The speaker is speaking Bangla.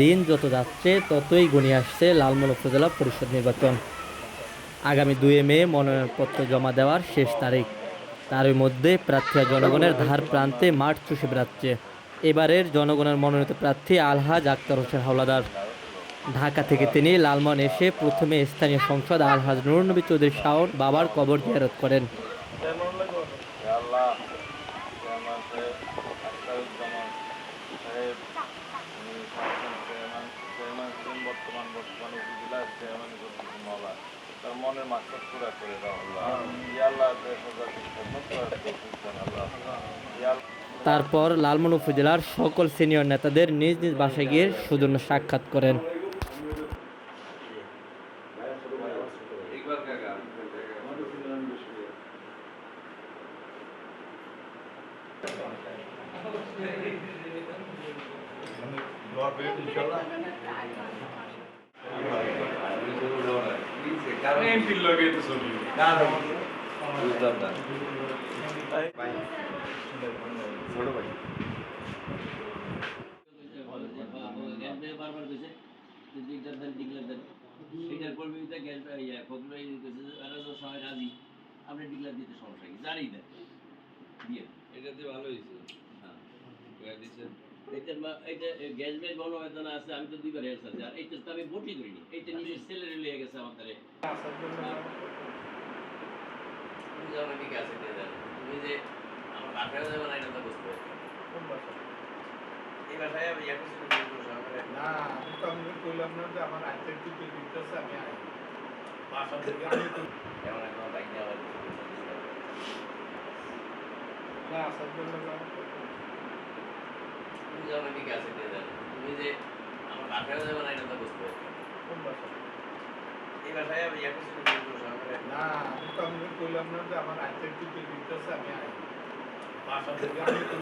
দিন যত যাচ্ছে, ততই ঘনিয়ে আসছে লালমোহন উপজেলা পরিষদ নির্বাচন। আগামী দুই মে মনোনয়নপত্র জমা দেওয়ার শেষ তারিখ। তারই মধ্যে প্রার্থীরা জনগণের ধার প্রান্তে মাঠ চষে বেড়াচ্ছে। এবারের জনগণের মনোনীত প্রার্থী আলহাজ আক্তার হোসেন হাওলাদার। ঢাকা থেকে তিনি লালমোহন এসে প্রথমে স্থানীয় সংসদ আলহাজ নুরনবী চৌধুরী শাওন বাবার কবর জিয়ারত করেন। বর্তমান বর্তমানে উপজেলার চেয়ারম্যান করতেছেন মাওলা তার মনের মাকসাদ পুরা করে দাও আল্লাহ তারপর লালমোহন উপজেলার সকল সিনিয়র নেতাদের নিজ নিজ বাসায় গিয়ে সুজন্য সাক্ষাৎ করেন। এমপির লগে তো ছবি বারবার কইছে দিকদার দেন দিকদার দেন সেটার পরিপ্রেক্ষিতে গ্যাস ইয়া ফখরুল এরা তো সবাই রাজি আপনি ডিক্লার দিতে সমস্যা কি জানি দেন দিয়ে এটাতে ভালো হয়েছে হ্যাঁ দিচ্ছেন এইটার মা এইটা গ্যাস ব্যাস গণবেদনা আছে আমি তো দুইবার হেলস আছে আর এইটা তো আমি ভোটই করিনি এইটা নিজের ছেলের লিয়ে গেছে আমাদের তুমি যখন গেছে তুমি যে আমার বাসায় যাবে না এটা তো বুঝতে পারি এই বাসায় আমি একটা না আমি তো আমি কইলাম না যে আমার আইটেম টিপে দিতেছে আমি আই বাসা থেকে আমি তো এমন এখন বাইক নিয়ে আবার না আসার জন্য যাব। যখন আমি গেছে দিয়ে দেন তুমি যে আমার বাসায় যাবে না এটা তো বুঝতে পারি কোন বাসা? এই বাসায় আমি ছিল না আমি তো আমি কইলাম না যে আমার আইটেম টিপে দিতেছে আমি বাসা থেকে আমি তো